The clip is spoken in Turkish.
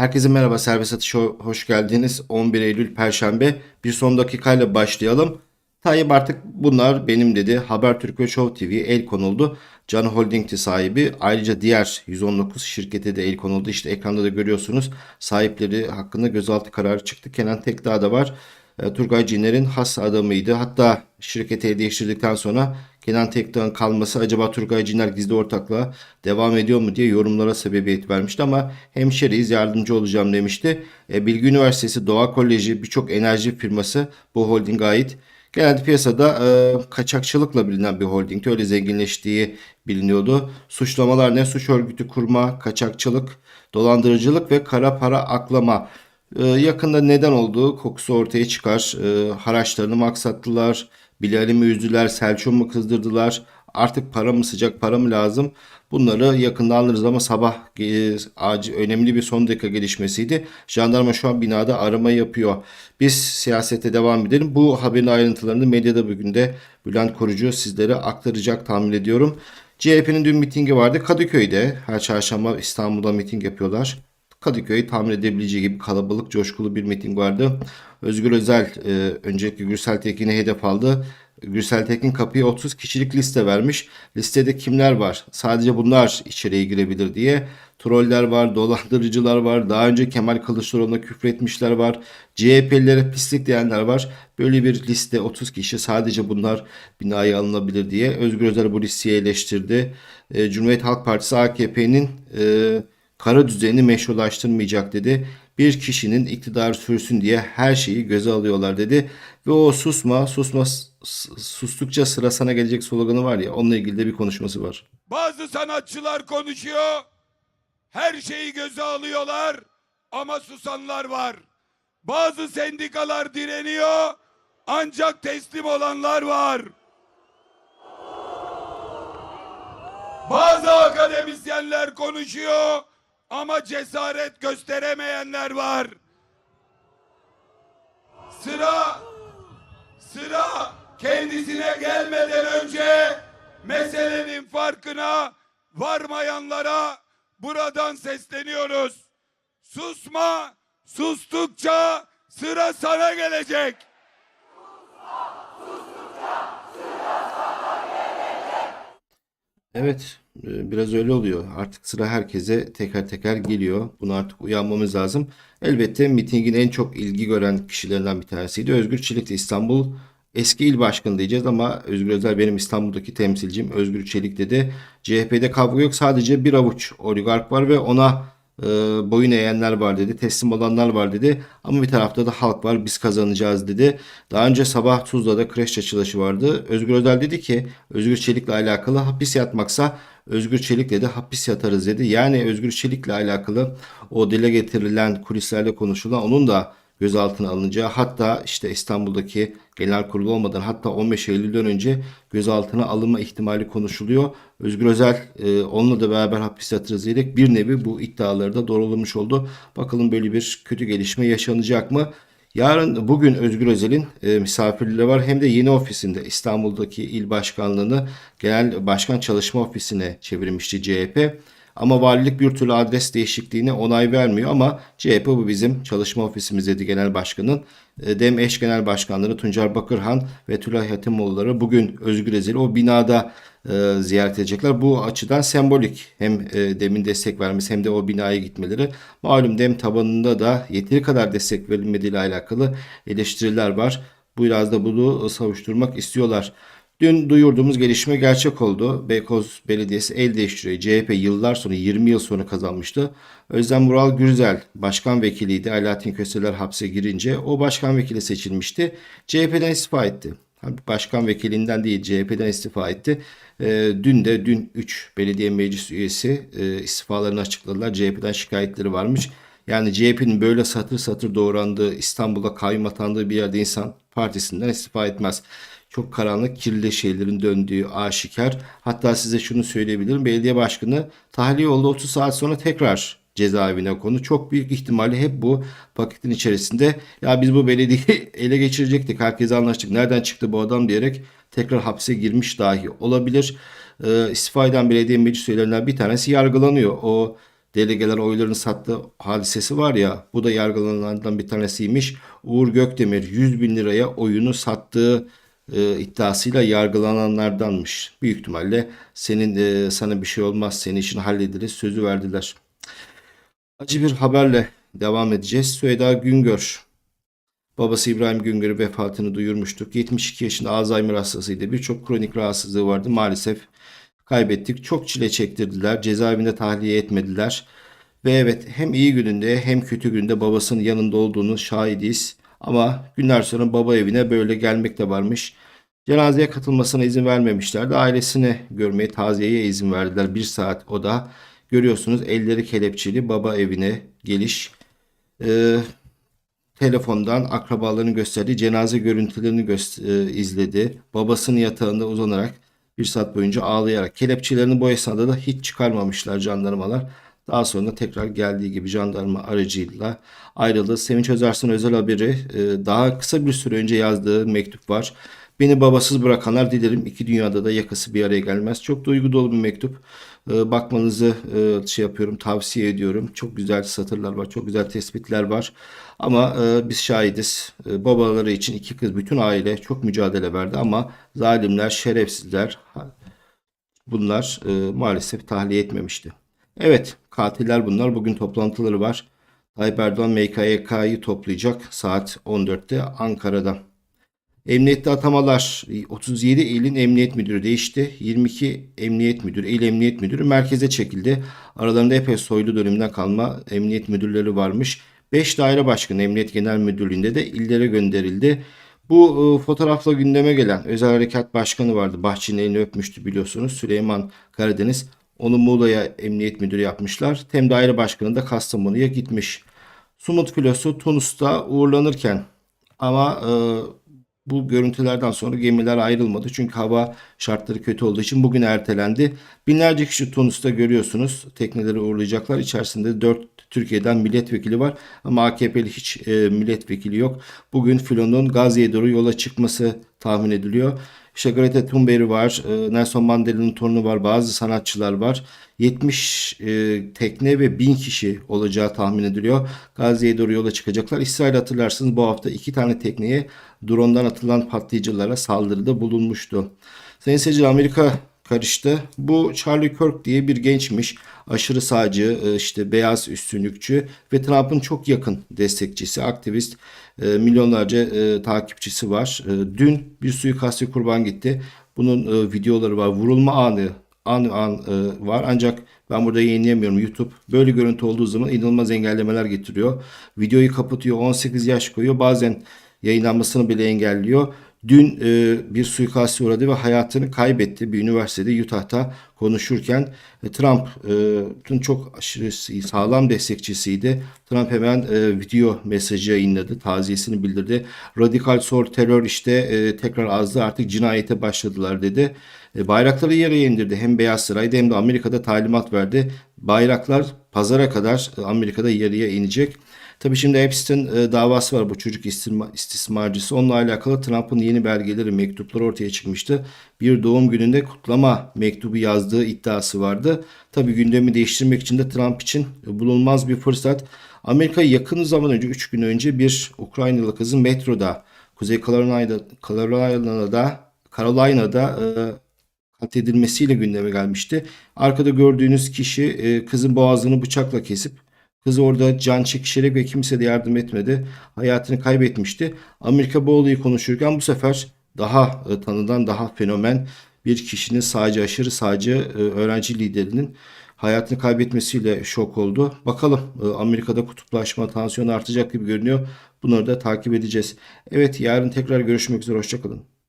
Herkese merhaba, Serbest Atış'a hoş geldiniz. 11 Eylül Perşembe. Bir son dakikayla başlayalım. Tayyip artık bunlar benim dedi. Habertürk ve Show TV el konuldu. Can Holding'ti sahibi. Ayrıca diğer 119 şirkete de el konuldu. İşte ekranda da görüyorsunuz. Sahipleri hakkında gözaltı kararı çıktı. Kenan Tekdağ da var. E, Turgay Ciner'in has adamıydı. Hatta şirketi değiştirdikten sonra Kenan Tekdağ'ın kalması acaba Turgay Ciner gizli ortaklığa devam ediyor mu diye yorumlara sebebiyet vermişti ama hemşeriyiz yardımcı olacağım demişti. E, Bilgi Üniversitesi, Doğa Koleji birçok enerji firması bu holdinge ait. Genelde piyasada e, kaçakçılıkla bilinen bir holdingti. Öyle zenginleştiği biliniyordu. Suçlamalar ne? Suç örgütü kurma, kaçakçılık, dolandırıcılık ve kara para aklama. Ee, yakında neden olduğu kokusu ortaya çıkar. Ee, haraçlarını mı aksattılar? Bilal'i mi üzdüler? Selçuk'u mu kızdırdılar? Artık para mı sıcak para mı lazım? Bunları yakında anlarız ama sabah e, acil, önemli bir son dakika gelişmesiydi. Jandarma şu an binada arama yapıyor. Biz siyasete devam edelim. Bu haberin ayrıntılarını medyada bugün de Bülent Korucu sizlere aktaracak tahmin ediyorum. CHP'nin dün mitingi vardı. Kadıköy'de her çarşamba İstanbul'da miting yapıyorlar. Kadıköy tahmin edebileceği gibi kalabalık, coşkulu bir miting vardı. Özgür Özel e, öncelikle Gürsel Tekin'i hedef aldı. Gürsel Tekin kapıya 30 kişilik liste vermiş. Listede kimler var? Sadece bunlar içeriye girebilir diye. Troller var, dolandırıcılar var. Daha önce Kemal Kılıçdaroğlu'na küfretmişler var. CHP'lilere pislik diyenler var. Böyle bir liste 30 kişi sadece bunlar binaya alınabilir diye. Özgür Özel bu listeyi eleştirdi. E, Cumhuriyet Halk Partisi AKP'nin e, kara düzeni meşrulaştırmayacak dedi. Bir kişinin iktidar sürsün diye her şeyi göze alıyorlar dedi. Ve o susma, susma, sustukça sıra sana gelecek sloganı var ya onunla ilgili de bir konuşması var. Bazı sanatçılar konuşuyor. Her şeyi göze alıyorlar ama susanlar var. Bazı sendikalar direniyor ancak teslim olanlar var. Bazı akademisyenler konuşuyor ama cesaret gösteremeyenler var. Sıra sıra kendisine gelmeden önce meselenin farkına varmayanlara buradan sesleniyoruz. Susma, sustukça sıra sana gelecek. Evet, e, biraz öyle oluyor. Artık sıra herkese teker teker geliyor. Buna artık uyanmamız lazım. Elbette mitingin en çok ilgi gören kişilerinden bir tanesiydi. Özgür Çelik de İstanbul eski il başkanı diyeceğiz ama Özgür Özel benim İstanbul'daki temsilcim. Özgür Çelik dedi. CHP'de kavga yok sadece bir avuç oligark var ve ona e, boyun eğenler var dedi. Teslim olanlar var dedi. Ama bir tarafta da halk var biz kazanacağız dedi. Daha önce sabah Tuzla'da kreş açılışı vardı. Özgür Özel dedi ki Özgür Çelik'le alakalı hapis yatmaksa Özgür Çelik'le de hapis yatarız dedi. Yani Özgür Çelik'le alakalı o dile getirilen kulislerde konuşulan onun da gözaltına alınacağı hatta işte İstanbul'daki genel kurulu olmadan hatta 15 Eylül'den önce gözaltına alınma ihtimali konuşuluyor. Özgür Özel e, onunla da beraber hapis yatırız diyerek bir nevi bu iddiaları da doğrulamış oldu. Bakalım böyle bir kötü gelişme yaşanacak mı? Yarın bugün Özgür Özel'in e, misafirleri var. Hem de yeni ofisinde İstanbul'daki il başkanlığını genel başkan çalışma ofisine çevirmişti CHP. Ama valilik bir türlü adres değişikliğine onay vermiyor ama CHP bu bizim çalışma ofisimiz dedi genel başkanın. E, Dem eş genel başkanları Tuncer Bakırhan ve Tülay Hatimoğulları bugün Özgür Özel'i o binada e, ziyaret edecekler. Bu açıdan sembolik hem e, Dem'in destek vermesi hem de o binaya gitmeleri. Malum Dem tabanında da yeteri kadar destek verilmediği ile alakalı eleştiriler var. Bu biraz da bunu savuşturmak istiyorlar. Dün duyurduğumuz gelişme gerçek oldu. Beykoz Belediyesi el değiştiriyor. CHP yıllar sonra 20 yıl sonra kazanmıştı. Özlem Mural Gürzel başkan vekiliydi. Alaaddin Köseler hapse girince o başkan vekili seçilmişti. CHP'den istifa etti. Başkan vekilinden değil CHP'den istifa etti. E, dün de dün 3 belediye meclis üyesi e, istifalarını açıkladılar. CHP'den şikayetleri varmış. Yani CHP'nin böyle satır satır doğrandığı İstanbul'da kayyum atandığı bir yerde insan partisinden istifa etmez çok karanlık kirli şeylerin döndüğü aşikar. Hatta size şunu söyleyebilirim. Belediye başkanı tahliye oldu 30 saat sonra tekrar cezaevine konu. Çok büyük ihtimalle hep bu paketin içerisinde ya biz bu belediyeyi ele geçirecektik. Herkese anlaştık. Nereden çıktı bu adam diyerek tekrar hapse girmiş dahi olabilir. Ee, istifa eden belediye meclis üyelerinden bir tanesi yargılanıyor. O delegeler oylarını sattı hadisesi var ya bu da yargılananlardan bir tanesiymiş. Uğur Gökdemir 100 bin liraya oyunu sattığı e, iddiasıyla yargılananlardanmış. Büyük ihtimalle senin e, sana bir şey olmaz senin işini hallederiz sözü verdiler. Acı bir haberle devam edeceğiz. Süheyda Güngör Babası İbrahim Güngör'ün vefatını duyurmuştuk. 72 yaşında Alzheimer hastasıydı. Birçok kronik rahatsızlığı vardı. Maalesef kaybettik. Çok çile çektirdiler. Cezaevinde tahliye etmediler. Ve evet hem iyi gününde hem kötü günde babasının yanında olduğunu şahidiyiz. Ama günler sonra baba evine böyle gelmek de varmış. Cenazeye katılmasına izin vermemişlerdi. Ailesini görmeye, taziyeye izin verdiler. Bir saat o da. Görüyorsunuz elleri kelepçeli baba evine geliş. Ee, telefondan akrabalarının gösterdiği cenaze görüntülerini göst- e, izledi. Babasının yatağında uzanarak bir saat boyunca ağlayarak. Kelepçelerini bu esnada da hiç çıkarmamışlar jandarmalar. Daha sonra tekrar geldiği gibi jandarma aracıyla ayrıldı. Sevinç Özersin özel haberi e, daha kısa bir süre önce yazdığı mektup var. Beni babasız bırakanlar dilerim iki dünyada da yakası bir araya gelmez. Çok duygu dolu bir mektup. E, bakmanızı e, şey yapıyorum, tavsiye ediyorum. Çok güzel satırlar var, çok güzel tespitler var. Ama biz şahidiz. Babaları için iki kız, bütün aile çok mücadele verdi ama zalimler, şerefsizler bunlar maalesef tahliye etmemişti. Evet, katiller bunlar. Bugün toplantıları var. Tayyip Erdoğan MKYK'yı toplayacak saat 14'te Ankara'da. Emniyette atamalar 37 ilin emniyet müdürü değişti. 22 emniyet müdürü, il emniyet müdürü merkeze çekildi. Aralarında epey soylu döneminden kalma emniyet müdürleri varmış. 5 daire başkanı emniyet genel müdürlüğünde de illere gönderildi. Bu e, fotoğrafla gündeme gelen özel harekat başkanı vardı. Bahçeli'nin elini öpmüştü biliyorsunuz. Süleyman Karadeniz. Onu Muğla'ya emniyet müdürü yapmışlar. Tem daire başkanı da Kastamonu'ya gitmiş. Sumut filosu Tunus'ta uğurlanırken ama e, bu görüntülerden sonra gemiler ayrılmadı. Çünkü hava şartları kötü olduğu için bugün ertelendi. Binlerce kişi Tunus'ta görüyorsunuz. Tekneleri uğurlayacaklar. İçerisinde 4 Türkiye'den milletvekili var. Ama AKP'li hiç e, milletvekili yok. Bugün filonun Gazze'ye doğru yola çıkması tahmin ediliyor. İşte Greta Thunberg var, e, Nelson Mandela'nın torunu var, bazı sanatçılar var. 70 e, tekne ve 1000 kişi olacağı tahmin ediliyor. Gazze'ye doğru yola çıkacaklar. İsrail hatırlarsınız bu hafta iki tane tekneye drondan atılan patlayıcılara saldırıda bulunmuştu. Sayın seyirciler Amerika karıştı. Bu Charlie Kirk diye bir gençmiş. Aşırı sağcı, e, işte beyaz üstünlükçü ve Trump'ın çok yakın destekçisi, aktivist. E, Milyonlarca e, takipçisi var. Dün bir suikastçı kurban gitti. Bunun videoları var. Vurulma anı an an var. Ancak ben burada yayınlayamıyorum YouTube. Böyle görüntü olduğu zaman inanılmaz engellemeler getiriyor. Videoyu kapatıyor. 18 yaş koyuyor. Bazen yayınlanmasını bile engelliyor. Dün e, bir suikastçı uğradı ve hayatını kaybetti. Bir üniversitede Utah'ta konuşurken e, Trump'ın çok aşırı sağlam destekçisiydi. Trump hemen e, video mesajı yayınladı. Taziyesini bildirdi. Radikal sol terör işte e, tekrar azdı artık cinayete başladılar dedi. E, bayrakları yere indirdi. Hem Beyaz Saray'da hem de Amerika'da talimat verdi. Bayraklar pazara kadar e, Amerika'da yarıya inecek. Tabii şimdi Epstein e, davası var bu çocuk istisma, istismarcısı. Onunla alakalı Trump'ın yeni belgeleri, mektupları ortaya çıkmıştı. Bir doğum gününde kutlama mektubu yazdığı iddiası vardı. Tabii gündemi değiştirmek için de Trump için bulunmaz bir fırsat. Amerika yakın zaman önce 3 gün önce bir Ukraynalı kızın metroda Kuzey Carolina'da Carolina'da Carolina'da e, katledilmesiyle gündeme gelmişti. Arkada gördüğünüz kişi e, kızın boğazını bıçakla kesip Kız orada can çekişerek ve kimse de yardım etmedi. Hayatını kaybetmişti. Amerika bu olayı konuşurken bu sefer daha e, tanınan, daha fenomen bir kişinin sağcı, aşırı sağcı e, öğrenci liderinin hayatını kaybetmesiyle şok oldu. Bakalım e, Amerika'da kutuplaşma, tansiyon artacak gibi görünüyor. Bunları da takip edeceğiz. Evet yarın tekrar görüşmek üzere. Hoşçakalın.